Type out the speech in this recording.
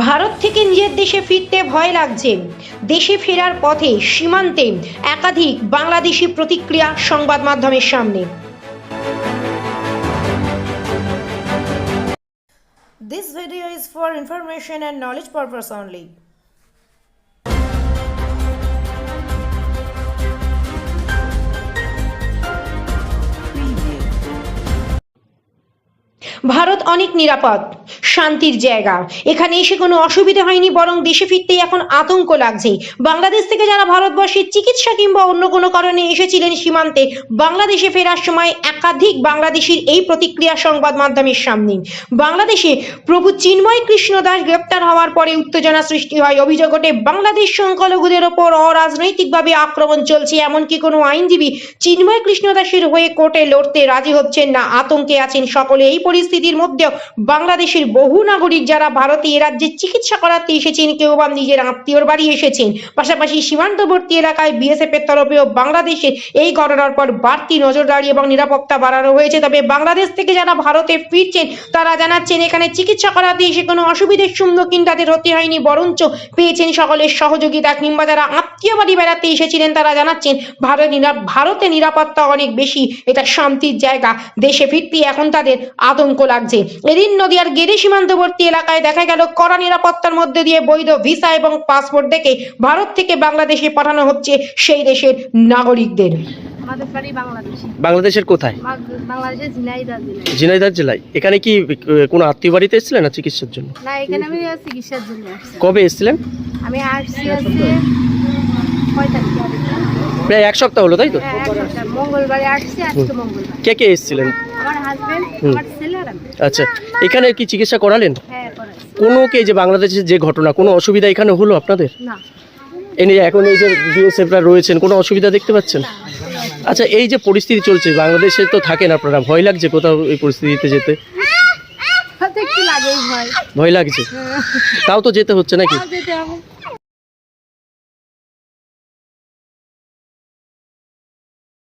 ভারত থেকে নিজের দেশে ফিরতে ভয় লাগছে দেশে ফেরার পথে সীমান্তে একাধিক বাংলাদেশি প্রতিক্রিয়া সংবাদ মাধ্যমের সামনে This video is for information and knowledge purpose only. Bharat অনেক নিরাপদ, শান্তির জায়গা। এখানে এসে কোনো অসুবিধা হয়নি, বরং দেশে ফিরতেই এখন আতঙ্ক লাগছে। বাংলাদেশ থেকে যারা ভারতবর্ষের চিকিৎসা কিংবা অন্য কোনো কারণে এসেছিলেন সীমান্তে, বাংলাদেশে ফেরার সময় একাধিক বাংলাদেশির এই প্রতিক্রিয়া সংবাদ মাধ্যমের সামনে। বাংলাদেশে প্রভু চিন্ময় কৃষ্ণ দাস গ্রেপ্তার হওয়ার পরে উত্তেজনা সৃষ্টি হয়। অভিযোগ ওঠে, বাংলাদেশ সংখ্যালঘুদের ওপর অরাজনৈতিকভাবে আক্রমণ চলছে, এমনকি কোনো আইনজীবী চিন্ময় কৃষ্ণ দাসের হয়ে কোর্টে লড়তে রাজি হচ্ছেন না। আতঙ্কে আছেন সকলে। এই পরিস্থিতির মধ্যেও বাংলাদেশের বহু নাগরিক যারা ভারতে এ রাজ্যে চিকিৎসা করাতে এসেছেন, কেউ বা নিজের আত্মীয়র বাড়ি এসেছেন। পাশাপাশি সীমান্তবর্তী এলাকায় বিএসএফ এর তরফেও বাংলাদেশের এই ঘটনার পর বাড়তি নজরদারি এবং নিরাপত্তা বাড়ানো হয়েছে। তবে বাংলাদেশ থেকে যারা ভারতে ফিরছেন, তারা জানাচ্ছেন, এখানে চিকিৎসা করাতে এসে কোনো অসুবিধার সম্মুখীন তাদের হতে হয়নি, বরঞ্চ পেয়েছেন সকলের সহযোগিতা কিংবা যারা আত্মীয় বাড়ি বেড়াতে এসেছিলেন তারা জানাচ্ছেন ভারত নিরা- ভারতে নিরাপত্তা অনেক বেশি এটা শান্তির জায়গা দেশে ফিরতে এখন তাদের আতঙ্ক লাগছে। এদিন নদিয়ার গেরি সীমান্তবর্তী এলাকায় দেখা গেল কড়া নিরাপত্তার মধ্যে দিয়ে বৈধ ভিসা এবং পাসপোর্ট দেখে ভারত থেকে বাংলাদেশে পাঠানো হচ্ছে সেই দেশের নাগরিকদের। আমাদের বাড়ি বাংলাদেশে। বাংলাদেশের কোথায়? বাংলাদেশের ঝিনাইদহ জেলায়। ঝিনাইদহ জেলায়। এখানে কি কোনো আত্মীয় বাড়িতে এসেছিলেন না চিকিৎসার জন্য? না এখানে আমি চিকিৎসার জন্য কবে এসেছিলেন? আমি আসছি প্রায় এক সপ্তাহ হলো তাই তো? হ্যাঁ, এক সপ্তাহ। মঙ্গলবারে আসছি আজকে মঙ্গলবার। কে কে এসেছিলেন? আমার হাজবেন্ড হুম। আমার ছেলে আর আমি। আচ্ছা এখানে কি চিকিৎসা করালেন? হ্যাঁ করাচ্ছি। কোনো কে যে বাংলাদেশের যে ঘটনা কোনো অসুবিধা এখানে হলো আপনাদের? না। এ নিয়ে এখন এই যে বিএসএফরা রয়েছেন কোনো অসুবিধা দেখতে পাচ্ছেন? আচ্ছা এই যে পরিস্থিতি চলছে বাংলাদেশে তো থাকেন আপনারা ভয় লাগছে কোথাও এই পরিস্থিতিতে যেতে? ভয়। লাগছে? তাও তো যেতে হচ্ছে নাকি?